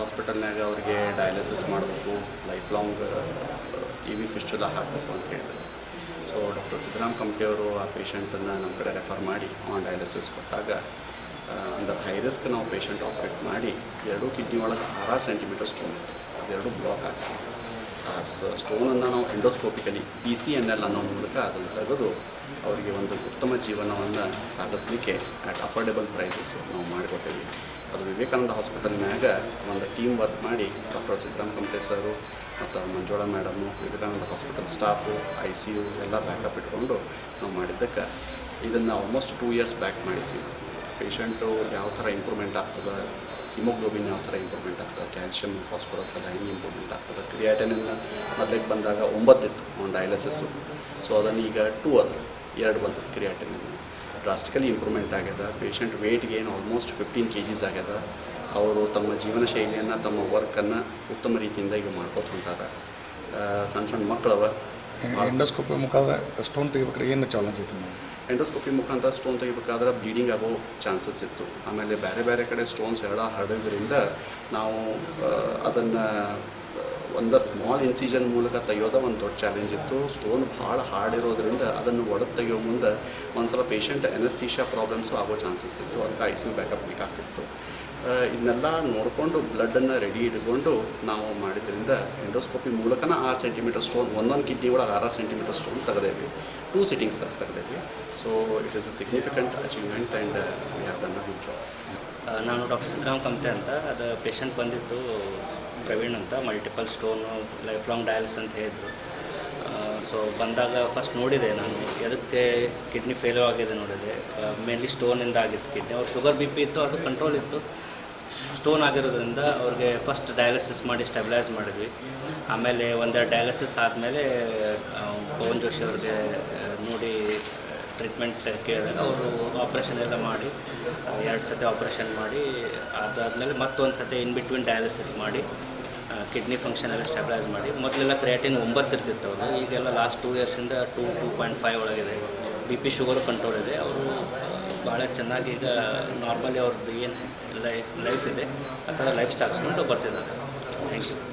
ಹಾಸ್ಪಿಟಲ್ನಾಗ ಅವ್ರಿಗೆ ಡಯಾಲಿಸಿಸ್ ಮಾಡಬೇಕು life long T V fistula ಹಾಕಬೇಕು ಅಂತ ಹೇಳಿದ್ರು. ಸೊ ಡಾಕ್ಟರ್ ಸಿದ್ದರಾಮ್ ಅವರು ಆ ಪೇಷಂಟನ್ನು ನಮ್ಮ ಕಡೆ ರೆಫರ್ ಮಾಡಿ ಆನ್ ಡಯಾಲಿಸಿಸ್ ಕೊಟ್ಟಾಗ ಅಂಡರ್ ಹೈ ರಿಸ್ಕ್ ನಾವು ಪೇಷಂಟ್ ಆಪ್ರೇಟ್ ಮಾಡಿ, ಎರಡೂ ಕಿಡ್ನಿ ಒಳಗೆ ಆರಾರು ಸೆಂಟಿಮೀಟರ್ ಸ್ಟೋನ್ ಇತ್ತು. ಅದೆರಡು ಬ್ಲಾಕ್ ಆಗ್ತದೆ ಆ ಸ್ಟೋನನ್ನು ನಾವು endoscopically P C N L ಅನ್ನೋ ಮೂಲಕ ಅದನ್ನು ತೆಗೆದು ಅವರಿಗೆ ಒಂದು ಉತ್ತಮ ಜೀವನವನ್ನು ಸಾಗಿಸ್ಲಿಕ್ಕೆ ಅಟ್ ಅಫೋರ್ಡೆಬಲ್ ಪ್ರೈಸಸ್ ನಾವು ಮಾಡಿಕೊಟ್ಟೇವಿ ಅದು ವಿವೇಕಾನಂದ ಹಾಸ್ಪಿಟಲ್ನಾಗ ಒಂದು ಟೀಮ್ ವರ್ಕ್ ಮಾಡಿ ಡಾಕ್ಟರ್ ಸಿದ್ದರಾಮ್ ಕಂಪ್ಲೆ ಸರು ಮತ್ತು Manjula madam, Vivekananda hospital staff, I C U ಎಲ್ಲ ಬ್ಯಾಕಪ್ ಇಟ್ಕೊಂಡು ನಾವು ಮಾಡಿದ್ದಕ್ಕೆ ಇದನ್ನು ಆಲ್ಮೋಸ್ಟ್ ಟೂ ಇಯರ್ಸ್ ಬ್ಯಾಕ್ ಮಾಡಿದ್ವಿ ಪೇಷಂಟು ಯಾವ ಥರ ಇಂಪ್ರೂವ್ಮೆಂಟ್ ಆಗ್ತದೆ ಹಿಮೋಗ್ಲೋಬಿನ್ ಯಾವ ಥರ ಇಂಪ್ರೂವ್ಮೆಂಟ್ ಆಗ್ತದೆ ಕ್ಯಾಲ್ಶಿಯಮ್ ಫಾಸ್ಫರಸ್ ಎಲ್ಲ ಹೆಂಗೆ ಇಂಪ್ರೂವ್ಮೆಂಟ್ ಆಗ್ತದೆ ಕ್ರಿಯಾಟನಿನ್ ಮೊದಲಿಗೆ ಬಂದಾಗ ಒಂಬತ್ತಿತ್ತು ಒಂದು ಡಯಾಲಿಸಿಸ್ಸು ಸೊ ಅದನ್ನು ಈಗ ಟೂ ಅದು ಎರಡು ಬಂದದ್ದು ಕ್ರಿಯಾಟನಿನ್ ಡ್ರಾಸ್ಟಿಕಲಿ ಇಂಪ್ರೂವ್ಮೆಂಟ್ ಆಗ್ಯದ ಪೇಷಂಟ್ ವೇಟ್ಗೆ ಏನು ಆಲ್ಮೋಸ್ಟ್ ಫಿಫ್ಟೀನ್ ಕೆ ಜೀಸ್ ಆಗ್ಯದ ಅವರು ತಮ್ಮ ಜೀವನ ಶೈಲಿಯನ್ನು ತಮ್ಮ ವರ್ಕನ್ನು ಉತ್ತಮ ರೀತಿಯಿಂದ ಈಗ ಮಾಡ್ಕೋತ ಹೊಂಟಾರ ಸಣ್ಣ ಸಣ್ಣ ಮಕ್ಕಳವ ಎಂಡೋಸ್ಕೋಪಿ ಮುಖಾಂತರ ಸ್ಟೋನ್ ತೆಗಿಬೇಕಾದ್ರೆ ಏನು ಚಾಲೆಂಜ್ ಐತಿ ಎಂಡೋಸ್ಕೋಪಿ ಮುಖಾಂತರ ಸ್ಟೋನ್ ತೆಗಿಬೇಕಾದ್ರೆ ಬ್ಲೀಡಿಂಗ್ ಆಗೋ ಚಾನ್ಸಸ್ ಇತ್ತು. ಆಮೇಲೆ ಬೇರೆ ಬೇರೆ ಕಡೆ ಸ್ಟೋನ್ಸ್ ಎಲ್ಲ ಹರಡೋದ್ರಿಂದ ನಾವು ಅದನ್ನು ಒಂದು ಸ್ಮಾಲ್ ಇನ್ಸಿಜನ್ ಮೂಲಕ ತೆಗೆಯೋದ ಒಂದು ದೊಡ್ಡ ಚಾಲೆಂಜ್ ಇತ್ತು. ಸ್ಟೋನ್ ಭಾಳ ಹಾರ್ಡ್ ಇರೋದ್ರಿಂದ ಅದನ್ನು ಒಡೆದು ತೆಗೆಯೋ ಮುಂದೆ ಒಂದು ಸಲ ಪೇಷಂಟ್ ಎನಸ್ತೀಶಾ ಪ್ರಾಬ್ಲಮ್ಸು ಆಗೋ ಚಾನ್ಸಸ್ ಇತ್ತು. ಅದಕ್ಕೆ ಐ ಸಿ ಯು ಬ್ಯಾಕಪ್ ಬೇಕಾಗ್ತಿತ್ತು. ಇದನ್ನೆಲ್ಲ ನೋಡಿಕೊಂಡು ಬ್ಲಡ್ಡನ್ನು ರೆಡಿ ಇಟ್ಕೊಂಡು ನಾವು ಮಾಡಿದ್ರಿಂದ ಎಂಡೋಸ್ಕೋಪಿ ಮೂಲಕನ ಆರು ಸೆಂಟಿಮೀಟರ್ ಸ್ಟೋನ್, ಒಂದೊಂದು ಕಿಡ್ನಿ ಒಳಗೆ ಆರು ಸೆಂಟಿಮೀಟರ್ ಸ್ಟೋನ್ ತೆಗೆದೇವಿ two sittings ತೆಗೆದೇವಿ so it is a significant achievement and we have good job ನಾನು ಡಾಕ್ಟರ್ ಸಿದ್ದರಾಮ್ ಕಮ್ತೆ ಅಂತ, ಅದು ಪೇಷಂಟ್ ಬಂದಿದ್ದು ಪ್ರವೀಣ್ ಅಂತ multiple stone life long dialysis ಅಂತ ಹೇಳಿದ್ರು. ಸೊ ಬಂದಾಗ ಫಸ್ಟ್ ನೋಡಿದೆ ನಾನು, ಎದಕ್ಕೆ ಕಿಡ್ನಿ ಫೇಲ್ಯೂ ಆಗಿದೆ ನೋಡಿದೆ. ಮೇನ್ಲಿ ಸ್ಟೋನಿಂದ ಆಗಿತ್ತು ಕಿಡ್ನಿ. ಅವ್ರು ಶುಗರ್ ಬಿ ಪಿ ಇತ್ತು, ಅದು ಕಂಟ್ರೋಲ್ ಇತ್ತು. ಸ್ಟೋನ್ ಆಗಿರೋದ್ರಿಂದ ಅವ್ರಿಗೆ ಫಸ್ಟ್ ಡಯಾಲಿಸಿಸ್ ಮಾಡಿ ಸ್ಟೆಬಿಲೈಸ್ ಮಾಡಿದ್ವಿ. ಆಮೇಲೆ ಒಂದೆರಡು ಡಯಾಲಿಸಿಸ್ ಆದಮೇಲೆ ಪವನ್ ಜೋಶಿ ಅವ್ರಿಗೆ ನೋಡಿ ಟ್ರೀಟ್ಮೆಂಟ್ ಕೇಳಿದಾಗ ಅವರು ಆಪ್ರೇಷನ್ ಎಲ್ಲ ಮಾಡಿ, ಎರಡು ಸತಿ ಆಪ್ರೇಷನ್ ಮಾಡಿ, ಅದಾದಮೇಲೆ ಮತ್ತೊಂದು ಸತಿ ಇನ್ ಬಿಟ್ವೀನ್ ಡಯಾಲಿಸಿಸ್ ಮಾಡಿ ಕಿಡ್ನಿ ಫಂಕ್ಷನ್ ಎಲ್ಲ ಸ್ಟೆಬಿಲೈಸ್ ಮಾಡಿ. ಮೊದಲೆಲ್ಲ ಕ್ರಿಯಾಟಿನ್ ಒಂಬತ್ತು ಇರ್ತಿತ್ತು ಅವರು ಈಗೆಲ್ಲ ಲಾಸ್ಟ್ ಟೂ ಇಯರ್ಸಿಂದ ಟೂ ಟೂ ಪಾಯಿಂಟ್ ಫೈವ್ ಒಳಗಿದೆ. ಬಿ ಪಿ ಶುಗರ್ ಕಂಟ್ರೋಲ್ ಇದೆ. ಅವರು ಭಾಳ ಚೆನ್ನಾಗಿ ಈಗ ನಾರ್ಮಲಿ ಅವ್ರದ್ದು ಏನು ಲೈಫ್ ಲೈಫ್ ಇದೆ, ಆ ಥರ ಲೈಫ್ ಸಾಗಿಸ್ಕೊಂಡು ಬರ್ತಿದ್ದಾರೆ. Thank you